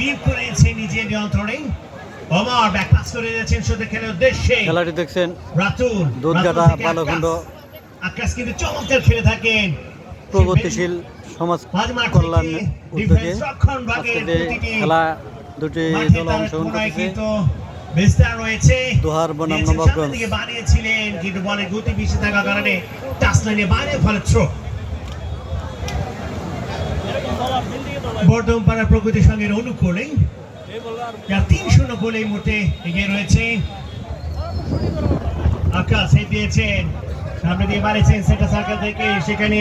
Lead করেছে নিজের নিয়ন্ত্রণে। ওমর ব্যাক করে দিয়েছেন শুধু খেলার উদ্দেশ্যে। খেলাটি দেখছেন রাতুল দুধগাটা রাতুল আকাশ। আকাশ কিন্তু চমৎকার খেলে থাকেন। প্রগতিশীল সমাজ কল্যাণ উদ্যোগে খেলা দুটি দল অংশগ্রহণ কিন্তু বিস্তার রয়েছে। দোহার বনাম নবাবগঞ্জ। বানিয়েছিলেন কিন্তু বলের গতি বেশি থাকার কারণে টাচ লাইনে বাইরে ফলে থ্রো বর্ধমান পাড়ার প্রকৃতির সঙ্গে অনুকূলে। যারা তিন শূন্য গোলে মুহূর্তে এগিয়ে রয়েছে। আকাশ এই দিয়েছেন সামনে দিয়ে বাড়িয়েছেন সেন্টার সার্কেল থেকে। সেখানে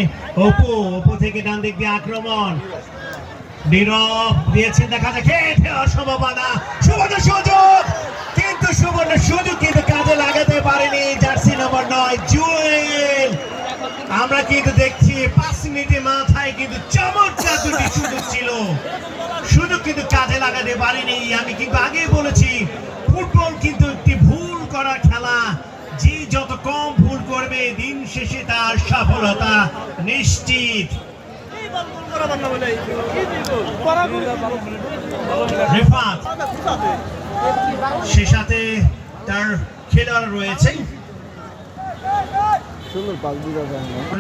অপু অপু থেকে ডান দিক দিয়ে আক্রমণ। নীরব দিয়েছেন দেখা যাক খেয়ে সুবর্ণ সুযোগ। কিন্তু সুবর্ণ সুযোগ কিন্তু কাজে লাগাতে পারেনি, জার্সি নম্বর নয়, জুয়েল। আমরা কিন্তু দেখছি পাঁচ মিনিটে মিনিটের মাথায় কিন্তু চমৎকার দুটি সুযোগ ছিল। সুযোগ কিন্তু কাজে লাগাতে পারেনি। আমি কিন্তু আগেই বলেছি, ফুটবল কিন্তু একটি ভুল করা খেলা। যে যত কম ভুল করবে, দিন শেষে তার সফলতা নিশ্চিত। সে সাথে তার খেলোয়াড় রয়েছে।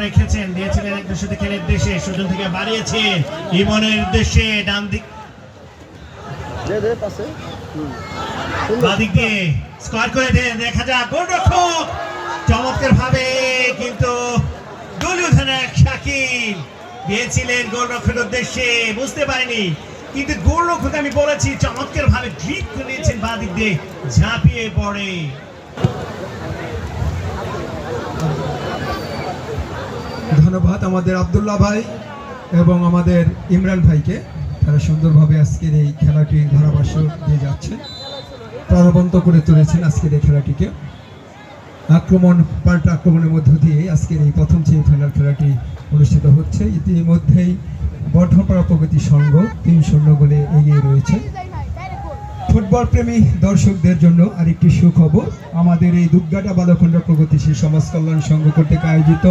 রেখেছেন দিয়েছিলেন এক দেশে খেলের দেশে সুজন থেকে বাড়িয়েছেন ইমনের উদ্দেশ্যে ডান দিক বাদিক দিয়ে স্কোয়ার করে দেন দেখা যাক গোলরক্ষক। চমৎকার ভাবে কিন্তু দলীয় ধারক শাকিল। দিয়েছিলেন গোলরক্ষকের উদ্দেশ্যে বুঝতে পারিনি। কিন্তু গোলরক্ষক আমি বলেছি চমৎকার ভাবে ড্রিপ করে নিয়েছেন বাদিক দিয়ে ঝাঁপিয়ে পড়ে। ধন্যবাদ আমাদের আবদুল্লাহ ভাই এবং আমাদের ইমরান ভাইকে। তারা সুন্দরভাবে আজকের এই খেলাটি ধারাভাষ্য দিয়ে যাচ্ছেন প্রাণবন্ত করে তুলেছেন আজকের এই খেলাটিকে। আক্রমণ, পাল্টা আক্রমণের মধ্য দিয়ে আজকের এই প্রথম সেমিফাইনাল খেলাটি অনুষ্ঠিত হচ্ছে। ইতিমধ্যেই বর্ধমানপাড়া প্রগতি সংঘ তিন শূন্য গোলে এগিয়ে রয়েছে। ফুটবল প্রেমী দর্শকদের জন্য আরেকটি সুখবর। আমাদের এই দুর্গাটা বালখণ্ড প্রগতিশীল সমাজ কল্যাণ সংঘ কর্তৃক আয়োজিত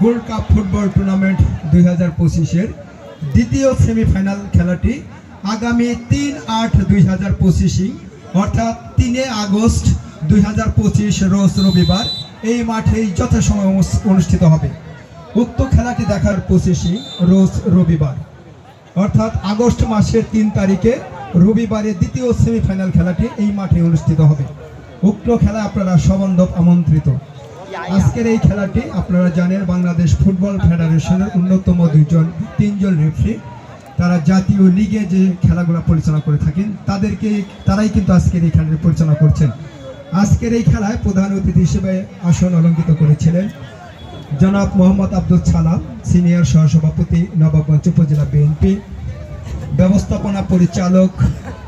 গোল্ড কাপ ফুটবল টুর্নামেন্ট দুই হাজার পঁচিশের দ্বিতীয় সেমিফাইনাল খেলাটি আগামী তিন আট দুই হাজার পঁচিশে অর্থাৎ তিনে আগস্ট দুই হাজার পঁচিশ, রোজ রবিবার, এই মাঠেই যথাসময় অনুষ্ঠিত হবে। উক্ত খেলাটি দেখার পঁচিশে রোজ রবিবার। অর্থাৎ আগস্ট মাসের তিন তারিখে রবিবারে দ্বিতীয় সেমিফাইনাল খেলাটি এই মাঠে অনুষ্ঠিত হবে। উক্ত খেলা আপনারা সবন্ধব আমন্ত্রিত। আজকের এই খেলাটি আপনারা জানেন, বাংলাদেশ ফুটবল ফেডারেশনের অন্যতম দুইজন, তিনজন রেফারি। তারা জাতীয় লিগে যে খেলাগুলো পরিচালনা করে থাকেন, তাদেরকে, তারাই কিন্তু আজকের এই খেলাটি পরিচালনা করছেন। আজকের এই খেলায় প্রধান অতিথি হিসেবে আসন অলঙ্কিত করেছিলেন জনাব মোহাম্মদ আব্দুল সালাম, সিনিয়র সহসভাপতি, নবাবগঞ্জ উপজেলা বিএনপি ব্যবস্থাপনা পরিচালক,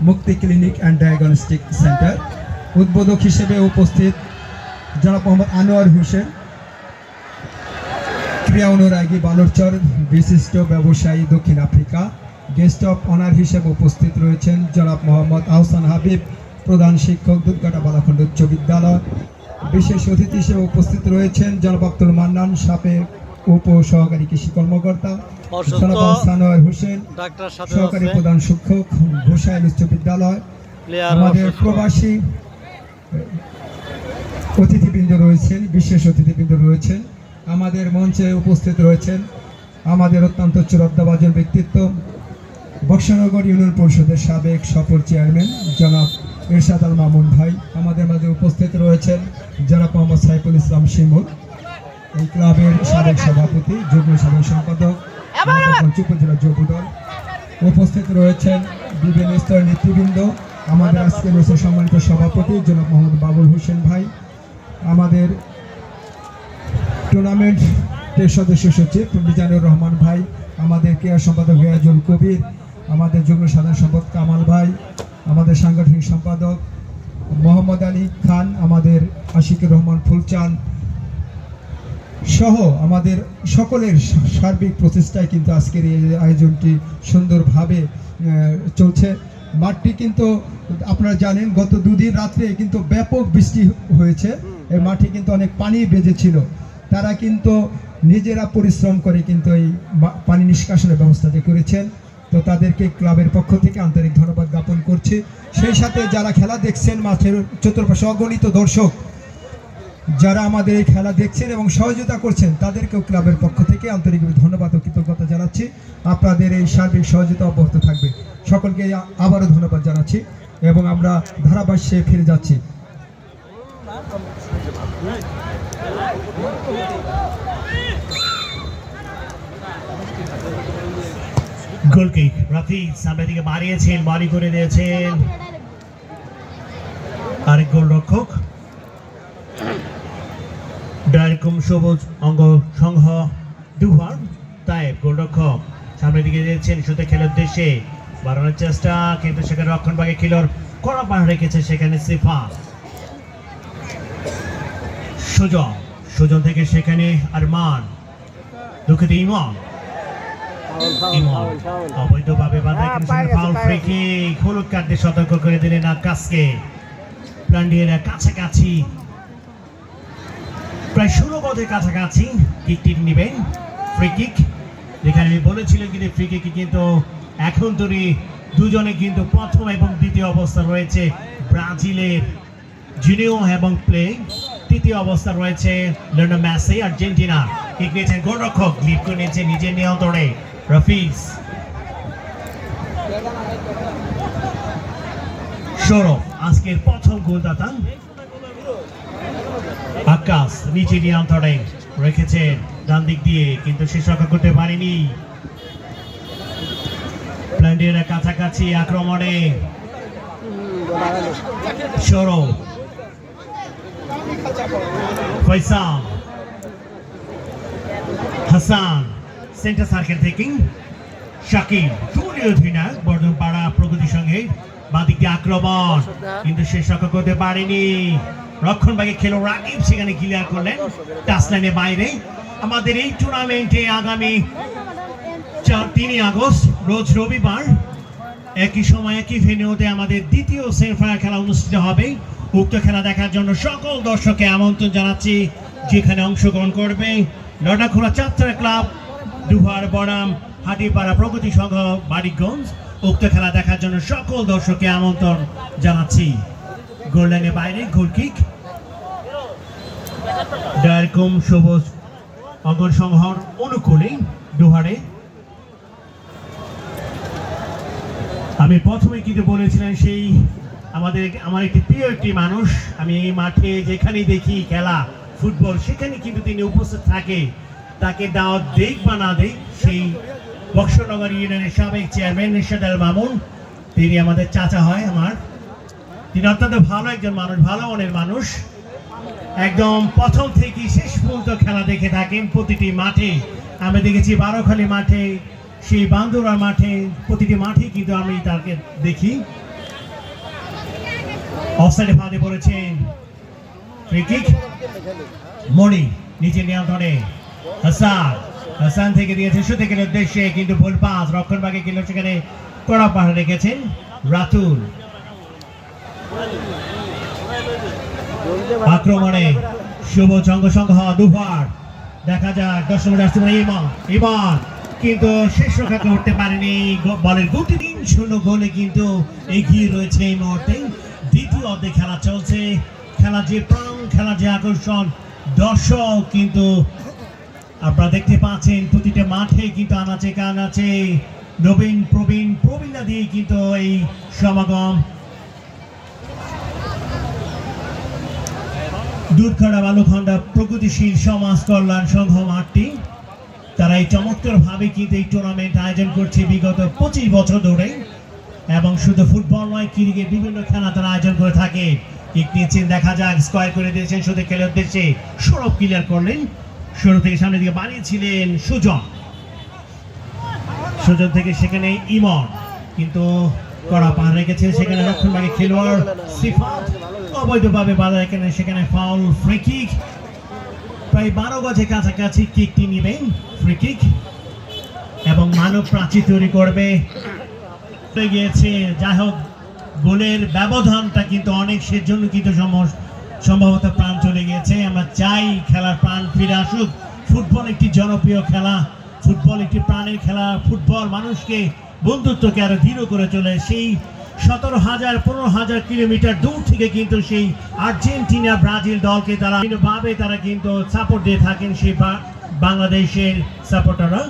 মুক্তি ক্লিনিক অ্যান্ড ডায়াগনস্টিক সেন্টার। উদ্বোধক হিসেবে উপস্থিত জনাব মোহাম্মদ আনোয়ার হোসেন ক্রিয়া অনুরাগী বালরচর বিশিষ্ট ব্যবসায়ী দক্ষিণ আফ্রিকা গেস্ট অফ অনার হিসেবে উপস্থিত রয়েছেন জনাব মোহাম্মদ আহসান হাবিব প্রধান শিক্ষক দুর্গাটা বালাখণ্ড উচ্চ বিদ্যালয়। বিশেষ অতিথি হিসেবে উপস্থিত রয়েছেন জনাব আব্দুল মান্নান সাপের উপ সহকারী কৃষি কর্মকর্তা জনাব সানোয়ার হোসেন সহকারী প্রধান শিক্ষক ঘোষাইল উচ্চ বিদ্যালয়। আমাদের প্রবাসী অতিথিবৃন্দ রয়েছেন বিশেষ অতিথিবৃন্দ রয়েছেন। আমাদের মঞ্চে উপস্থিত রয়েছেন আমাদের অত্যন্ত চূড়ান্তবাজন ব্যক্তিত্ব বক্সনগর ইউনিয়ন পরিষদের সাবেক সফর চেয়ারম্যান জনাব ইরশাদ আল মামুন ভাই। আমাদের মাঝে উপস্থিত রয়েছেন জনাব মোহাম্মদ সাইফুল ইসলাম শিমুল এই ক্লাবের সাবেক সভাপতি যুগ্ম সাধারণ সম্পাদক উপজেলা যুব দল। উপস্থিত রয়েছেন বিভিন্ন স্তরের নেতৃবৃন্দ আমাদের আজকে রয়েছে সম্মানিত সভাপতি জনাব মোহাম্মদ বাবুল হোসেন ভাই। আমাদের টুর্নামেন্টের সদস্য সচিব মিজানুর রহমান ভাই, আমাদের ক্রীড়া সম্পাদক রিয়াজুল কবির, আমাদের যুগ্ম সাধারণ সম্পাদক কামাল ভাই, আমাদের সাংগঠনিক সম্পাদক মোহাম্মদ আলী খান, আমাদের আশিকুর রহমান ফুলচাঁদ সহ আমাদের সকলের সার্বিক প্রচেষ্টায় কিন্তু আজকের এই আয়োজনটি সুন্দরভাবে চলছে। মাঠটি কিন্তু আপনারা জানেন, গত দুদিন রাত্রে কিন্তু ব্যাপক বৃষ্টি হয়েছে। এই মাঠে কিন্তু অনেক পানি বেজেছিল। তারা কিন্তু নিজেরা পরিশ্রম করে কিন্তু এই পানি নিষ্কাশনের ব্যবস্থাটি করেছেন, তো তাদেরকে ক্লাবের পক্ষ থেকে আন্তরিক ধন্যবাদ জানাচ্ছি সেই সাথে যারা খেলা দেখছেন মাঠের চতুর্পাশে অগণিত দর্শক, যারা আমাদের এই খেলা দেখছেন এবং সহযোগিতা করছেন, তাদেরকেও ক্লাবের পক্ষ থেকে আন্তরিকভাবে ধন্যবাদ ও কৃতজ্ঞতা জানাচ্ছি। আপনাদের এই সার্বিক সহযোগিতা অব্যাহত থাকবে। সকলকে আবারও ধন্যবাদ জানাচ্ছি এবং আমরা ধারাভাষ্যে ফিরে যাচ্ছি। গোলকিক রাফিজ সামনের দিকে বাড়িয়েছেন বাড়ি করে দিয়েছেন। আরেক সবুজ অঙ্গ সংঘ দুহার তাইব গোলরক্ষক। সামনের দিকে দিয়েছেন শুধু খেলার উদ্দেশ্যে। বাড়ানোর চেষ্টা, কিন্তু সেখানে রক্ষণভাগে খেলোর কড়া পার রেখেছে সেখানে সিফা। সুজন। সুজন থেকে সেখানে আরমান দুঃখিত ইমন। ইমন অবৈধভাবে বাধা কিন্তু ফাউল ফ্রি কিক হলুদ কার্ড সতর্ক করে দিলেন আকাশকে। প্লান্ডিয়ারা কাছাকাছি। প্রায় ষোলো গজের কাছাকাছি কিকটি নেবেন ফ্রি কিক যেখানে আমি বলেছিলাম কিন্তু ফ্রি কিকে কিন্তু এখন তৈরি দুজনে কিন্তু প্রথম এবং দ্বিতীয় অবস্থা রয়েছে ব্রাজিলের জুনিও এবং প্লে তৃতীয় অবস্থা রয়েছে লিওনেল মেসি, আর্জেন্টিনা। কিক নিয়েছেন গোলরক্ষক করে নিয়েছে নিজের নিয়ন্ত্রণে রফিজ সৌরভ, আজকের প্রথম গোলদাতা। আকাশ নিচে নিয়ন্ত্রণে রেখেছেন ডান দিক দিয়ে, কিন্তু শেষ রক্ষা করতে পারেনি। প্ল্যান্ডিয়ারের কাছাকাছি আক্রমণে। সৌরভ ফয়সাল হাসান সেন্টার সার্কেল থেকে শাকিব দলীয় অধিনায়ক বর্ধমানপাড়া প্রগতির সঙ্গে বাদিক আক্রমণ কিন্তু শেষ রক্ষা করতে পারেনি। রক্ষণ ভাগে খেলো রাকিব, সেখানে ক্লিয়ার করলেন। টাচ লাইনের বাইরে। আমাদের এই টুর্নামেন্টে আগামী চার তিনই আগস্ট, রোজ রবিবার, একই সময় একই ভেন্যুতে আমাদের দ্বিতীয় সেমিফাইনাল খেলা অনুষ্ঠিত হবে। উক্ত খেলা দেখার জন্য সকল দর্শককে আমন্ত্রণ জানাচ্ছি, যেখানে অংশগ্রহণ করবে লডাখোলা চাত্রা ক্লাব, দুহার বনাম, হাটিপাড়া প্রগতি সংঘ, বাড়িগঞ্জ। উক্ত খেলা দেখার জন্য সকল দর্শককে আমন্ত্রণ জানাচ্ছি। গোল্ডেনের বাইরে গোলকিক ডায়রকম সবুজ অঙ্গন সংহর অনুকূলে দুহারে। আমি প্রথমে কিন্তু বলেছিলাম সেই আমাদের, আমার একটি প্রিয় একটি মানুষ, আমি এই মাঠে যেখানেই দেখি খেলা, ফুটবল, সেখানে কিন্তু তিনি উপস্থিত থাকে। তাকে দাওয়াত দেখ বা না দেখ সেই বক্সনগর ইউনিয়নের সাবেক চেয়ারম্যান নিশাদ আল মামুন, তিনি আমাদের চাচা হয় আমার। তিনি অত্যন্ত ভালো একজন মানুষ, ভালো মনের মানুষ। একদম প্রথম থেকে শেষ পর্যন্ত খেলা দেখে থাকেন প্রতিটি মাঠে। আমি দেখেছি বারোখালি মাঠে, সেই বান্দুরা মাঠে, প্রতিটি মাঠে কিন্তু আমি তাকে দেখি। অফসাইডে ফাঁদে পড়েছেন ফ্রি কিক মণি নিচে নিয়ন্ত্রণে। হাসান হাসান থেকে দিয়েছে গেলে উদ্দেশ্যে, কিন্তু ভুল পাস, রক্ষণ বাগে গেল সেখানে কড়া পাহাড় রেখেছেন রাতুল। আক্রমণে শুভ সঙ্গ সংঘ দুবার দেখা যাক, দশ নম্বর পারে ইমান। ইমান কিন্তু শেষ রক্ষা করতে পারেনি। বলের গুটি তিন শূন্য গোলে কিন্তু এগিয়ে রয়েছে এই মুহূর্তে। অর্ধে খেলা চলছে। খেলা যে প্রাণ, খেলা যে আকর্ষণ, দর্শক কিন্তু আপনারা দেখতে পাচ্ছেন, প্রতিটা মাঠে কিন্তু আনাচে কানাচে নবীন, প্রবীণ প্রবীণা দিয়ে কিন্তু এই সমাগম। দুধখাড়া বালুখণ্ডা প্রগতিশীল সমাজ কল্যাণ সংঘ মাঠটি। তারা এই চমৎকার ভাবে কিন্তু এই টুর্নামেন্ট আয়োজন করছে বিগত পঁচিশ বছর ধরে। এবং শুধু ফুটবল নয়, ক্রিকেট বিভিন্ন খেলা তারা আয়োজন করে থাকে। কিক দেখা যাক, স্কোয়ার করে দিয়েছেন শুধু খেলার উদ্দেশ্যে। সৌরভ ক্লিয়ার করলেন। শুরু থেকে সামনের দিকে বানিয়েছিলেন সুজন। সুজন থেকে সেখানে ইমন। কিন্তু কড়া পার রেখেছে সেখানে রক্ষণভাগে খেলোয়াড় সিফাত। অবৈধভাবে বাধা এখানে সেখানে ফাউল ফ্রি কিক প্রায় বারো গজের কাছাকাছি কিকটি নেবেন ফ্রি কিক এবং মানব প্রাচীর তৈরি করবে গিয়েছে। যাই হোক গোলের ব্যবধানটা কিন্তু অনেক সেজন্য কিন্তু সম্ভবত প্রাণ চলে গিয়েছে। আমরা চাই খেলার প্রাণ ফিরে আসুক। ফুটবল একটি জনপ্রিয় খেলা। ফুটবল একটি প্রাণের খেলা। ফুটবল মানুষকে বন্ধুত্বকে আরও দৃঢ় করে চলে। সেই সতেরো হাজার, পনেরো হাজার কিলোমিটার দূর থেকে কিন্তু সেই আর্জেন্টিনা, ব্রাজিল দলকে তারা বিভিন্নভাবে তারা কিন্তু সাপোর্ট দিয়ে থাকেন সেই বাংলাদেশের সাপোর্টাররা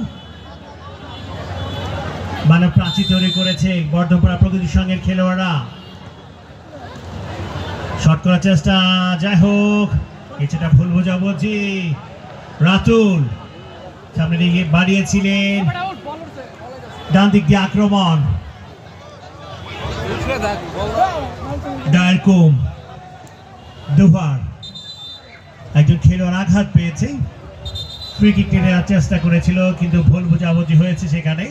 মানব প্রাচীর তৈরি করেছে বর্ধমানা প্রগতি সংঘের খেলোয়াড়রা। শট করার চেষ্টা, যাই হোক, কিছুটা ভুল বোঝাবুঝি। রাতুল, সামনে দিকে বাড়িয়েছিলেন। ডান দিক দিয়ে আক্রমণ। ডায়ারকুম দুবার একজন খেলোয়াড় আঘাত পেয়েছে। ফ্রি কিক চেষ্টা করেছিল, কিন্তু ভুল বোঝাবুঝি হয়েছে সেখানে।